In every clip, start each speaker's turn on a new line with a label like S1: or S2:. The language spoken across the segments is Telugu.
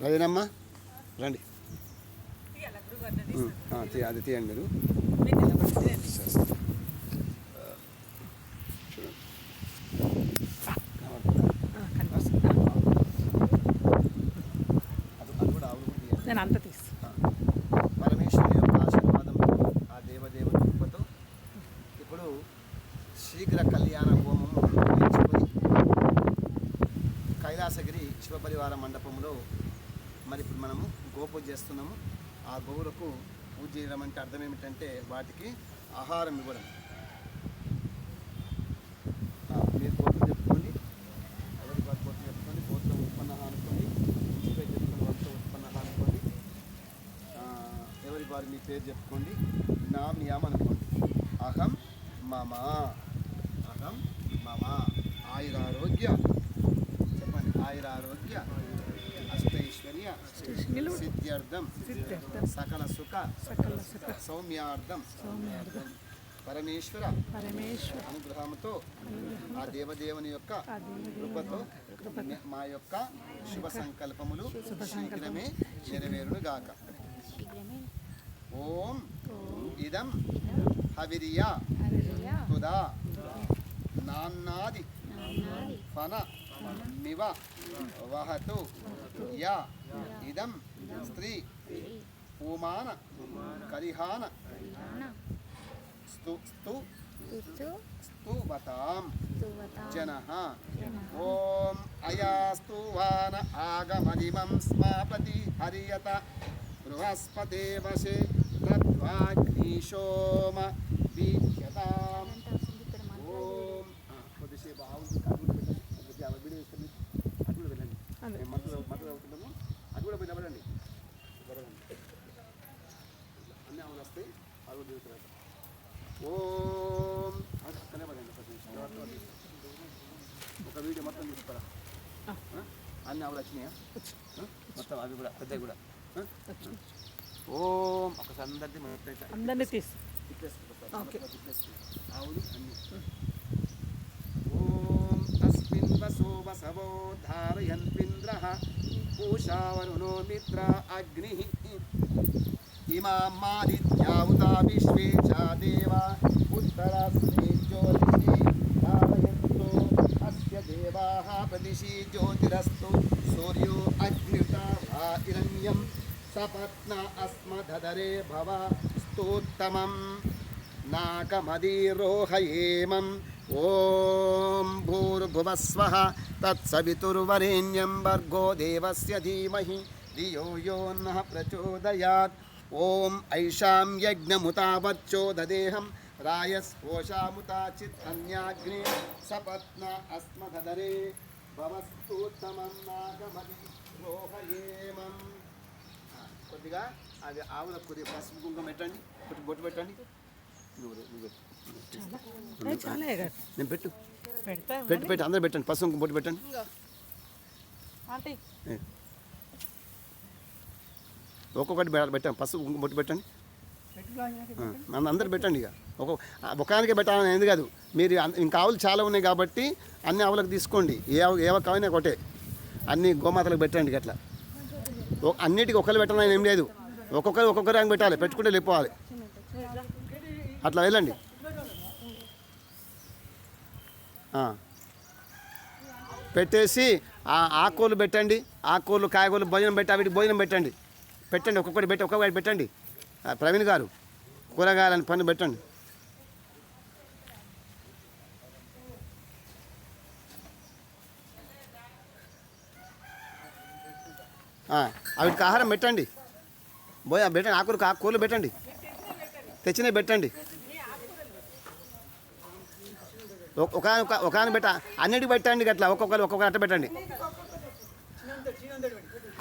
S1: రవీనమ్మ రండి. అది తీయండి మీరు.
S2: నేను అంత తీసు
S1: పరమేశ్వరుని యొక్క ఆశీర్వాదంతో ఆ దేవదేవుని కృపతో ఇప్పుడు శీఘ్ర కళ్యాణ హోమం కైలాసగిరి శివపరివార మండపంలో మరి ఇప్పుడు మనము గోపూజ చేస్తున్నాము. ఆ గోవులకు పూజ చేయడం అంటే అర్థం ఏమిటంటే వాటికి ఆహారం ఇవ్వడం. మీరు గోత్రం చెప్పుకోండి. ఎవరి వారి గోత్రం చెప్పుకోండి గోత్రం ఉత్పన్న అనుకోండి ఇంటి పేరు చెప్పుకోండి వంశ ఉత్పన్న అనుకోండి ఎవరి వారి మీ పేరు చెప్పుకోండి నా మియామ్ అనుకోండి. అహం మమ అహం మమ ఆయురారోగ్య చెప్పండి ఆయురారోగ్య.
S2: నిలువు.
S1: సిద్ధ్యర్థం. సకల సుఖ
S2: సకల సుఖ
S1: సౌమ్యార్థం
S2: సౌమ్యార్థం.
S1: పరమేశ్వర
S2: పరమేశ్వర
S1: అనుగ్రహంతో ఆ దేవదేవుని యొక్క కృపతో మా యొక్క శుభ సంకల్పములు శీఘ్రమే నెరవేరును గాక ఓం ఇదం హవిరియా తుదా నాన్నాది ఫన మివ వహతు యా ఇదం స్త్రీ పూమాన కరిహాన స్తు స్తు స్తువతాం జనః ఓం అయాస్తు వాన ఆగమదిమం స్మాపతి హరియత బృహస్పతే వశే తద్వాగ్నిశోమ వీర్యతాం ఓం ఆ, కొద్దిసేపు ఆవులు అడుగులు పెట్టండి కొద్దిగా ఆవిడ వీడియో ఇస్తుంది అడుగులు వెళ్ళండి
S2: అదే.
S1: మేము మంటలు మంటలు అవుతున్నాము అది కూడా పోయి నిలబడండి నిలబడండి. అన్నీ ఆవులు వస్తాయి అడుగులు దిగుతున్నారు ఓం. ఒక వీడియో మొత్తం తీసుకురా? అన్ని ఆవులు వచ్చినాయా? మొత్తం అవి కూడా పెద్దవి కూడా. ఓం. ఒకసారి అందరిది
S2: అందరినీ తీసు.
S1: ఆవులు అన్ని. ఓం. తస్మిన్ వసో వసవో ధారయన్పింద్రః పూషావరుణో మిత్ర అగ్నిః. इमां मादित्यावुता ज्योतिरस्तु। सूर्यो अग्निता वा सपत्न अस्मदरे भव स्तोत्तमं नाकमधिरोहयेमम् ॐ भूर्भुवस्वः, तत्सवितुर्वरेण्यं भर्गो देवस्य धीमहि। धियो यो नः प्रचोदयात्। ఐషాం యజ్ఞముతావచ్చోదదేహం రాయస్పోషాముతా చిత్తన్యాగ్ని సపత్న అస్మధరే భవస్తోత్తమం నాకమది రోహయేమం కొద్దిగా అది ఆవుల కొద్దిగా పసుపు కుంకుమ పెట్టండి కొద్ది బొట్టు పెట్టండి నువ్వు నువ్వు పెట్టు.
S2: ఏ, చాలా ఎగ
S1: నేను పెట్టు
S2: పెడతా
S1: పెట్టు పెట్టు అందరూ పెట్టండి పసుపు కుంకుమ బొట్టు పెట్టండి
S2: ఆంటీ
S1: ఏ. ఒక్కొక్కటి పెట్టండి పసుపు కుంకుమ బొట్టు పెట్టండి. అందరు పెట్టండి ఇక. ఒక ఒకదానికే పెట్టాలని ఏంది కాదు. మీరు ఇంకా ఆవులు చాలా ఉన్నాయి కాబట్టి అన్ని ఆవులకు తీసుకోండి. ఏ ఆవు ఏ ఆవు కావాలి ఒకటే అన్ని గోమాతలకు పెట్టండి అట్లా అన్నిటికీ ఒకరు పెట్టాలని ఏం లేదు. ఒక్కొక్కరు ఒక్కొక్కరు ర్యాంక్ పెట్టాలి. పెట్టుకుంటే వెళ్ళిపోవాలి అట్లా వెళ్ళండి. పెట్టేసి ఆ ఆకుకూరలు పెట్టండి. ఆకుకూరలు కాయగూరలు భోజనం పెట్టి వీటికి భోజనం పెట్టండి. పెట్టండి ఒక్కొక్కటి పెట్టి ఒక్కొక్కటి పెట్టండి. ప్రవీణ్ గారు కూరగాయలని పని పెట్టండి. వాటికి ఆహారం పెట్టండి. భోజ పెట్టండి ఆకులు కూరలు పెట్టండి. తెచ్చినవి పెట్టండి. ఒక ఒక ఒక పెట్ట అన్నిటికి పెట్టండి అట్లా ఒక్కొక్కరు ఒక్కొక్కరు అట్ట పెట్టండి.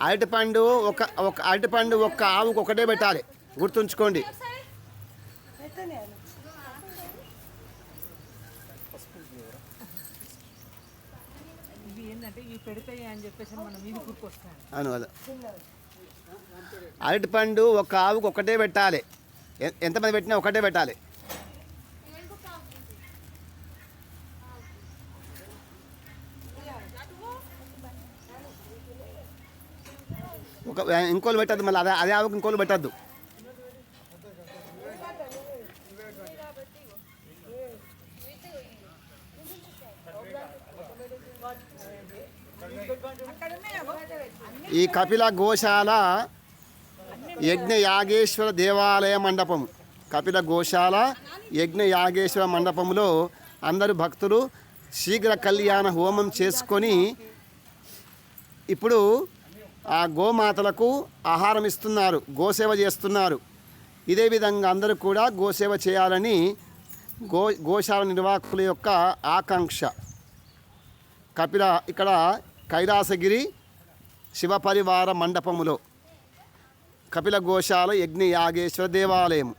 S1: అరటిపండు ఒక ఒక అరటిపండు ఒక్క ఆవుకు ఒకటే పెట్టాలి. గుర్తుంచుకోండి. అవును అరటిపండు ఒక ఆవుకు ఒకటే పెట్టాలి. ఎంతమంది పెట్టినా ఒకటే పెట్టాలి. ఒక ఇంకోళ్ళు పెట్టద్దు మళ్ళీ అదే అదే ఆవుకు ఇంకోళ్ళు పెట్టద్దు. ఈ కపిల గోశాల యజ్ఞ యాగేశ్వర దేవాలయ మండపం కపిల గోశాల యజ్ఞ యాగేశ్వర మండపంలో అందరు భక్తులు శీఘ్ర కళ్యాణ హోమం చేసుకొని ఇప్పుడు ఆ గోమాతలకు ఆహారం ఇస్తున్నారు గోసేవ చేస్తున్నారు. ఇదే విధంగా అందరూ కూడా గోసేవ చేయాలని గో గోశాల నిర్వాహకుల యొక్క ఆకాంక్ష. కపిల ఇక్కడ కైలాసగిరి శివపరివార మండపములో కపిల గోశాల యజ్ఞ యాగేశ్వర దేవాలయం